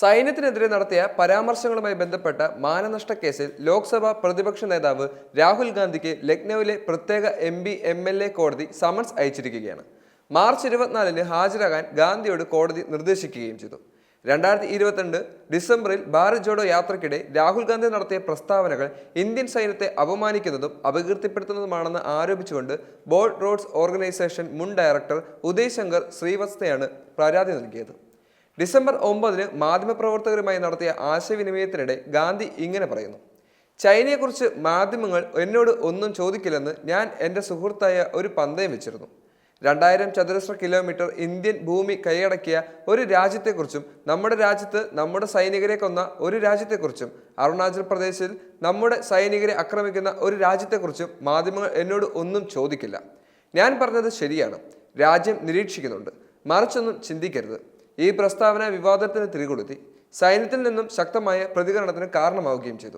സൈന്യത്തിനെതിരെ നടത്തിയ പരാമർശങ്ങളുമായി ബന്ധപ്പെട്ട മാനനഷ്ട കേസിൽ ലോക്സഭാ പ്രതിപക്ഷ നേതാവ് രാഹുൽ ഗാന്ധിക്ക് ലക്നൌവിലെ പ്രത്യേക M P M L A കോടതി സമൻസ് അയച്ചിരിക്കുകയാണ്. മാർച്ച് ഇരുപത്തിനാലിന് ഹാജരാകാൻ ഗാന്ധിയോട് കോടതി നിർദ്ദേശിക്കുകയും ചെയ്തു. രണ്ടായിരത്തി ഇരുപത്തിരണ്ട് ഡിസംബറിൽ ഭാരത് ജോഡോ യാത്രയ്ക്കിടെ രാഹുൽ ഗാന്ധി നടത്തിയ പ്രസ്താവനകൾ ഇന്ത്യൻ സൈന്യത്തെ അപമാനിക്കുന്നതും അപകീർത്തിപ്പെടുത്തുന്നതുമാണെന്ന് ആരോപിച്ചുകൊണ്ട് ബോർഡ് റോഡ്സ് ഓർഗനൈസേഷൻ മുൻ ഡയറക്ടർ ഉദയ് ശങ്കർ ശ്രീവത്സയാണ് പരാതി നൽകിയത്. ഡിസംബർ ഒമ്പതിന് മാധ്യമപ്രവർത്തകരുമായി നടത്തിയ ആശയവിനിമയത്തിനിടെ ഗാന്ധി ഇങ്ങനെ പറയുന്നു. ചൈനയെക്കുറിച്ച് മാധ്യമങ്ങൾ എന്നോട് ഒന്നും ചോദിക്കില്ലെന്ന് ഞാൻ എന്റെ സുഹൃത്തായ ഒരു പന്തയം വെച്ചിരുന്നു. രണ്ടായിരം ചതുരശ്ര കിലോമീറ്റർ ഇന്ത്യൻ ഭൂമി കൈയടക്കിയ ഒരു രാജ്യത്തെക്കുറിച്ചും നമ്മുടെ രാജ്യത്ത് നമ്മുടെ സൈനികരെ കൊന്ന ഒരു രാജ്യത്തെക്കുറിച്ചും അരുണാചൽ പ്രദേശിൽ നമ്മുടെ സൈനികരെ ആക്രമിക്കുന്ന ഒരു രാജ്യത്തെക്കുറിച്ചും മാധ്യമങ്ങൾ എന്നോട് ഒന്നും ചോദിക്കില്ല. ഞാൻ പറഞ്ഞത് ശരിയാണ്. രാജ്യം നിരീക്ഷിക്കുന്നുണ്ട്. മറിച്ചൊന്നും ചിന്തിക്കരുത്. ഈ പ്രസ്താവന വിവാദത്തിന് തിരികൊളുത്തി. സൈന്യത്തിൽ നിന്നും ശക്തമായ പ്രതികരണത്തിന് കാരണമാവുകയും ചെയ്തു.